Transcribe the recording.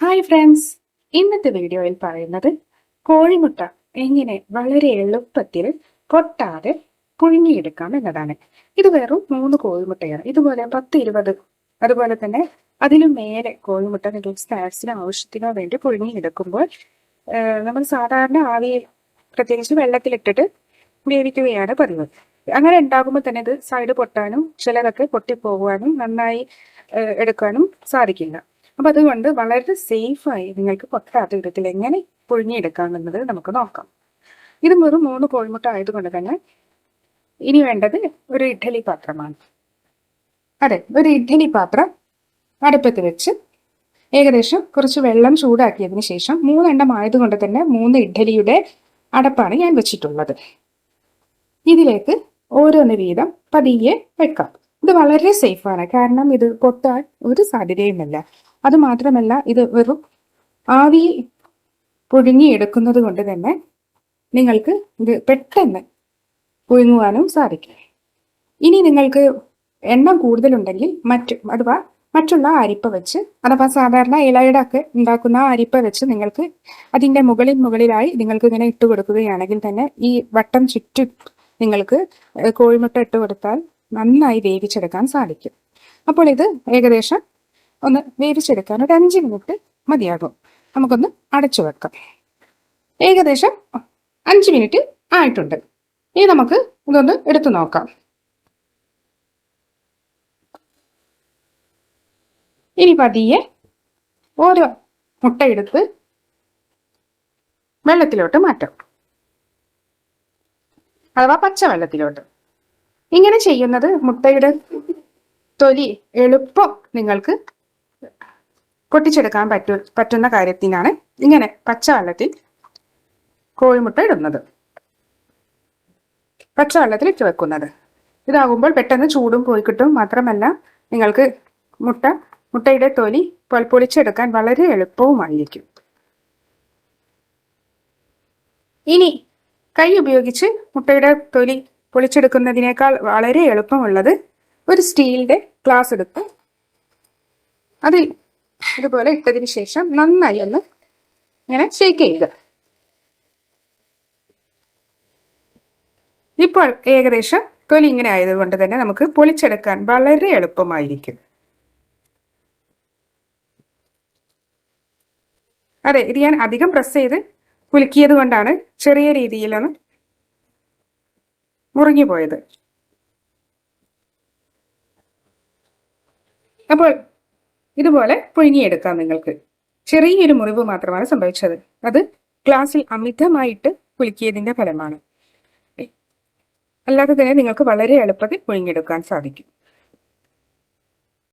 Hi friends ഇന്നത്തെ വീഡിയോയിൽ പറയുന്നത് കോഴിമുട്ട എങ്ങനെ വളരെ എളുപ്പത്തിൽ പൊട്ടാതെ പുഴുങ്ങിയെടുക്കാം എന്നതാണ്. ഇത് വെറും മൂന്ന് കോഴിമുട്ടയാണ്. ഇതുപോലെ പത്ത് ഇരുപത് അതുപോലെ തന്നെ അതിനു മേലെ കോഴിമുട്ട നിങ്ങൾ സ്നാക്സിനോ ആവശ്യത്തിനോ വേണ്ടി പുഴുങ്ങിയെടുക്കുമ്പോൾ നമ്മൾ സാധാരണ ആവിയിൽ പ്രത്യേകിച്ച് വെള്ളത്തിലിട്ടിട്ട് വേവിക്കുകയാണ് പതിവ് അങ്ങനെ ഉണ്ടാകുമ്പോൾ തന്നെ ഇത് സൈഡ് പൊട്ടാനും ചിലതൊക്കെ പൊട്ടിപ്പോകുവാനും നന്നായി എടുക്കാനും സാധിക്കില്ല. അപ്പൊ അതുകൊണ്ട് വളരെ സേഫായി നിങ്ങൾക്ക് പൊട്ടാത്ത വിധത്തിൽ എങ്ങനെ പുഴുങ്ങിയെടുക്കാമെന്നത് നമുക്ക് നോക്കാം. ഇത് വെറും മൂന്ന് കോഴിമുട്ട ആയതുകൊണ്ട് തന്നെ ഇനി വേണ്ടത് ഒരു ഇഡ്ഡലി പാത്രമാണ്. അതെ ഒരു ഇഡ്ഡലി പാത്രം അടുപ്പത്ത് വെച്ച് ഏകദേശം കുറച്ച് വെള്ളം ചൂടാക്കിയതിന് ശേഷം മൂന്നെണ്ണം ആയതുകൊണ്ട് തന്നെ മൂന്ന് ഇഡ്ഡലിയുടെ അടപ്പാണ് ഞാൻ വെച്ചിട്ടുള്ളത്. ഇതിലേക്ക് ഓരോന്ന് വീതം പതിയെ വെക്കാം. ഇത് വളരെ സേഫാണ് കാരണം ഇത് പൊട്ടാൻ ഒരു സാധ്യതയുമില്ല. അത് മാത്രമല്ല ഇത് വെറും ആവി പുഴുങ്ങിയെടുക്കുന്നത് കൊണ്ട് തന്നെ നിങ്ങൾക്ക് ഇത് പെട്ടെന്ന് പുഴുങ്ങുവാനും സാധിക്കും. ഇനി നിങ്ങൾക്ക് എണ്ണം കൂടുതലുണ്ടെങ്കിൽ മറ്റ് അഥവാ മറ്റുള്ള അരിപ്പ വെച്ച് അഥവാ സാധാരണ ഇലയുടെ ഒക്കെ ഉണ്ടാക്കുന്ന അരിപ്പ വെച്ച് നിങ്ങൾക്ക് അതിന്റെ മുകളിൽ മുകളിലായി നിങ്ങൾക്ക് ഇങ്ങനെ ഇട്ട് കൊടുക്കുകയാണെങ്കിൽ തന്നെ ഈ വട്ടം ചുറ്റും നിങ്ങൾക്ക് കോഴിമുട്ട ഇട്ട് കൊടുത്താൽ നന്നായി വേവിച്ചെടുക്കാൻ സാധിക്കും. അപ്പോൾ ഇത് ഏകദേശം ഒന്ന് വേവിച്ചെടുക്കാൻ ഒരു അഞ്ച് മിനിറ്റ് മതിയാകും. നമുക്കൊന്ന് അടച്ചു വെക്കാം. ഏകദേശം അഞ്ച് മിനിറ്റ് ആയിട്ടുണ്ട്. ഇനി നമുക്ക് ഇതൊന്ന് എടുത്തു നോക്കാം. ഇനി പതിയെ ഓരോ മുട്ട എടുത്ത് വെള്ളത്തിലോട്ട് മാറ്റാം. അഥവാ പച്ചവെള്ളത്തിലോട്ട് ഇങ്ങനെ ചെയ്യുന്നത് മുട്ടയുടെ തൊലി എളുപ്പം നിങ്ങൾക്ക് പൊട്ടിച്ചെടുക്കാൻ പറ്റു പറ്റുന്ന കാര്യത്തിനാണ് ഇങ്ങനെ പച്ചവെള്ളത്തിൽ കോഴിമുട്ട ഇടുന്നത്. പച്ചവെള്ളത്തിൽ ഇട്ട് വെക്കുന്നത്. ഇതാകുമ്പോൾ പെട്ടെന്ന് ചൂടും പോയി കിട്ടും മാത്രമല്ല നിങ്ങൾക്ക് മുട്ട മുട്ടയുടെ തൊലി പൊളിച്ചെടുക്കാൻ വളരെ എളുപ്പവുമായിരിക്കും. ഇനി കൈ ഉപയോഗിച്ച് മുട്ടയുടെ തൊലി പൊളിച്ചെടുക്കുന്നതിനേക്കാൾ വളരെ എളുപ്പമുള്ളത് ഒരു സ്റ്റീലിന്റെ ഗ്ലാസ് എടുത്ത് അതിൽ ഇതുപോലെ ഇട്ടതിന് ശേഷം നന്നായി ഒന്ന് ഇങ്ങനെ ഷേക്ക് ചെയ്യുക. ഇപ്പോൾ ഏകദേശം തൊലി ഇങ്ങനെ ആയതുകൊണ്ട് തന്നെ നമുക്ക് പൊളിച്ചെടുക്കാൻ വളരെ എളുപ്പമായിരിക്കും. അതെ ഇത് ഞാൻ അധികം പ്രസ് ചെയ്ത് കുലുക്കിയത് കൊണ്ടാണ് ചെറിയ രീതിയിലൊന്ന് മുറിഞ്ഞു പോയത് അപ്പോൾ ഇതുപോലെ പുഴുങ്ങിയെടുക്കാം നിങ്ങൾക്ക്. ചെറിയൊരു മുറിവ് മാത്രമാണ് സംഭവിച്ചത്. അത് ഗ്ലാസ്സിൽ അമിതമായിട്ട് കുലുക്കിയതിന്റെ ഫലമാണ്. അല്ലാതെ തന്നെ നിങ്ങൾക്ക് വളരെ എളുപ്പത്തിൽ പുഴുങ്ങിയെടുക്കാൻ സാധിക്കും.